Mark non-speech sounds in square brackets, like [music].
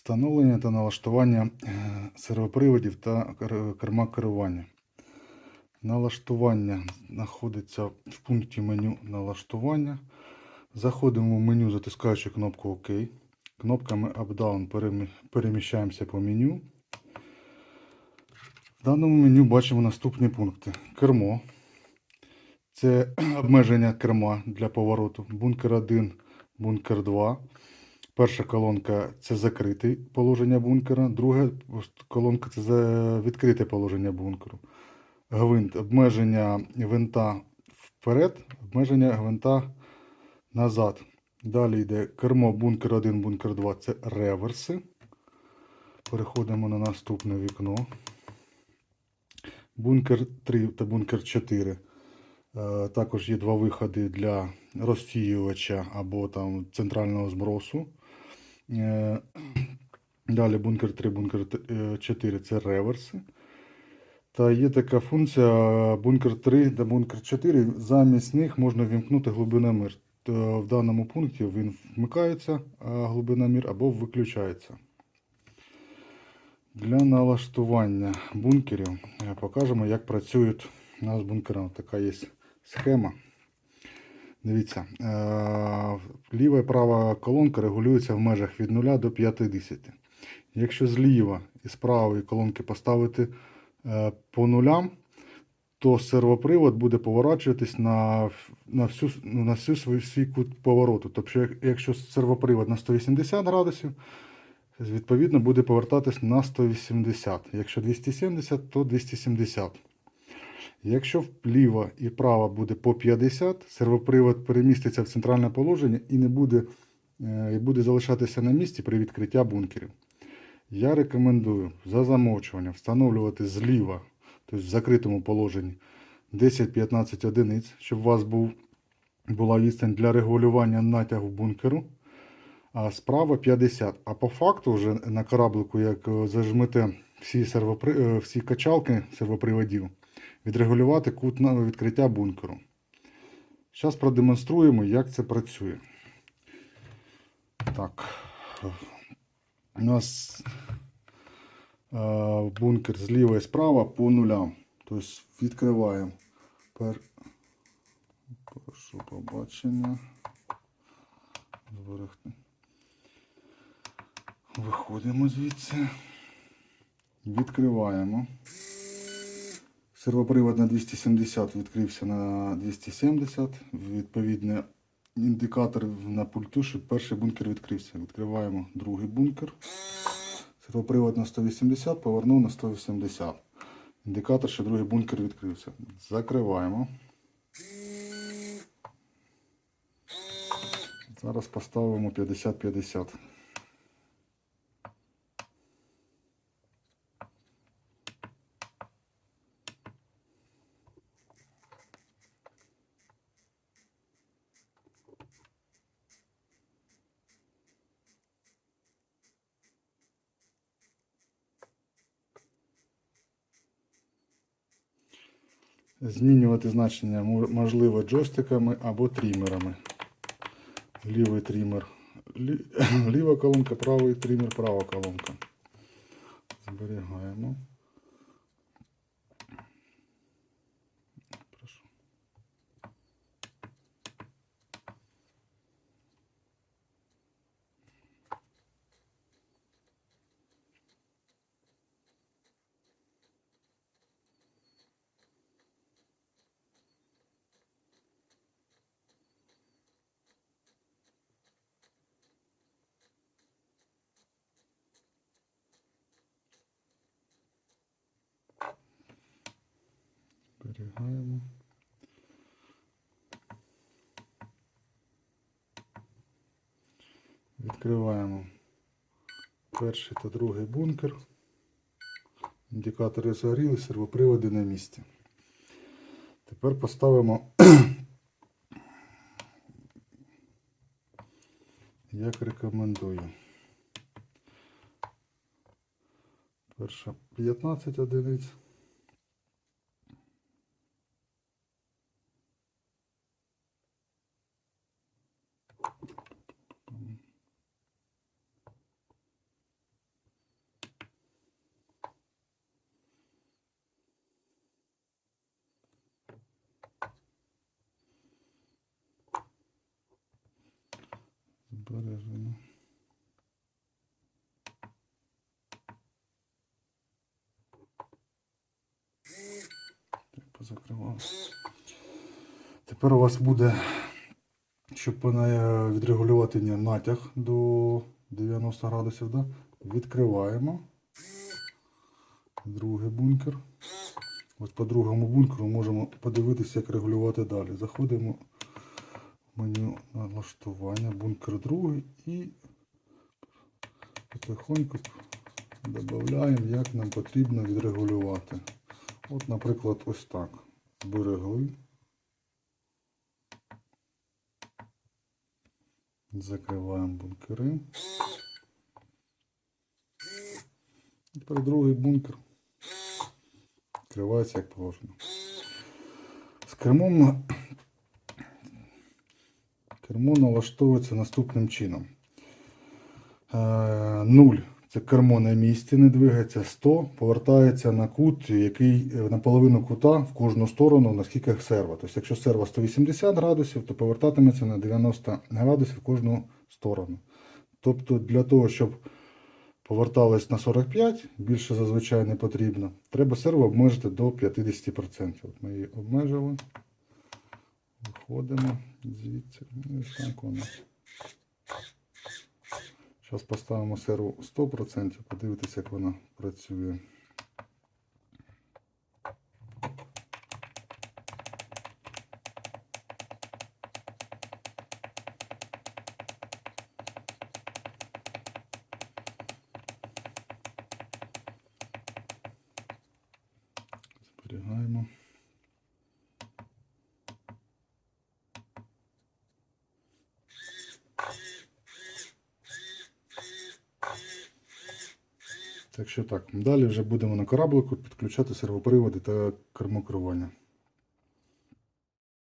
Встановлення та налаштування е, сервоприводів та керма керування. Налаштування знаходиться в пункті меню налаштування. Заходимо в меню, затискаючи кнопку ОК. Кнопками Up-Down переміщаємося по меню. В даному меню бачимо наступні пункти: кермо. Це [clears throat] обмеження керма для повороту. Бункер 1, бункер 2. Перша колонка це закрите положення бункера, друга колонка це відкрите положення бункеру. Гвинт, обмеження гвинта вперед, обмеження гвинта назад. Далі йде кермо бункер 1, бункер 2 це реверси. Переходимо на наступне вікно. Бункер 3 та бункер 4. Е, Також є два виходи для розсіювача або там центрального збросу. Е, [clears throat] Далі бункер 3, бункер 4 це реверси. Та є така функція бункер 3 та бункер 4. Замість них можна вімкнути глибиномір. В даному пункті він вмикається глибиномір або виключається. Для налаштування бункерів е, покажемо, як працюють у нас бункери. Така є схема. Дивіться, е, ліва і права колонка регулюються в межах від 0 до 50. Якщо зліва і з правої колонки поставити е, по нулям, то сервопривод буде поворачуватись на, на всю, на всю свій, свій кут повороту. Тобто, якщо сервопривод на 180 градусів, відповідно буде повертатись на 180. Якщо 270, то 270. Якщо вліво і вправо буде по 50, сервопривод переміститься в центральне положення і не буде, е, і буде залишатися на місці при відкриття бункерів. Я рекомендую за замовчування встановлювати зліва, тобто в закритому положенні 10-15 одиниць, щоб у вас був, була відстань для регулювання натягу бункеру, а справа 50. А по факту вже на кораблику, як е, зажмете всі, сервопри... е, всі качалки сервоприводів, відрегулювати кут на відкриття бункеру. Зараз продемонструємо, як це працює. Так. У нас е, бункер зліва і справа по нулям. Тобто відкриваємо. Пер... Прошу побачення. Зберегти. Виходимо звідси. Відкриваємо. Сервопривод на 270 відкрився на 270. Відповідно, індикатор на пульту, щоб перший бункер відкрився. Відкриваємо другий бункер. Сервопривод на 180, повернув на 180. Індикатор, що другий бункер відкрився. Закриваємо. Зараз поставимо 50-50. Змінювати значення можливо джойстиками або трімерами. Лівий трімер, [clears throat] ліва колонка, правий трімер, права колонка. Зберігаємо. Зберігаємо. Відкриваємо перший та другий бункер. Індикатори згоріли, сервоприводи на місці. Тепер поставимо, [clears throat] як рекомендую. Перша 15 одиниць. Збережено. Так, позакривав. Тепер у вас буде, щоб відрегулювати натяг до 90 градусів, да? відкриваємо. Другий бункер. Ось по другому бункеру можемо подивитися, як регулювати далі. Заходимо меню налаштування, бункер другий і потихоньку додаємо, як нам потрібно відрегулювати. От, наприклад, ось так. Зберегли. Закриваємо бункери. Тепер другий бункер. Відкривається як положено. З кермом кермо налаштовується наступним чином. Е, 0 це кермо на місці, не двигається. 100 повертається на кут, який е, на половину кута в кожну сторону, наскільки серва. Тобто, якщо серва 180 градусів, то повертатиметься на 90 градусів в кожну сторону. Тобто, для того, щоб поверталось на 45, більше зазвичай не потрібно. Треба серву обмежити до 50%. От ми її обмежили. Виходимо звідси. Ну, і так воно. Зараз поставимо серву 100%, подивитися, як вона працює. Зберігаємо. Так що так, далі вже будемо на кораблику підключати сервоприводи та кермокерування.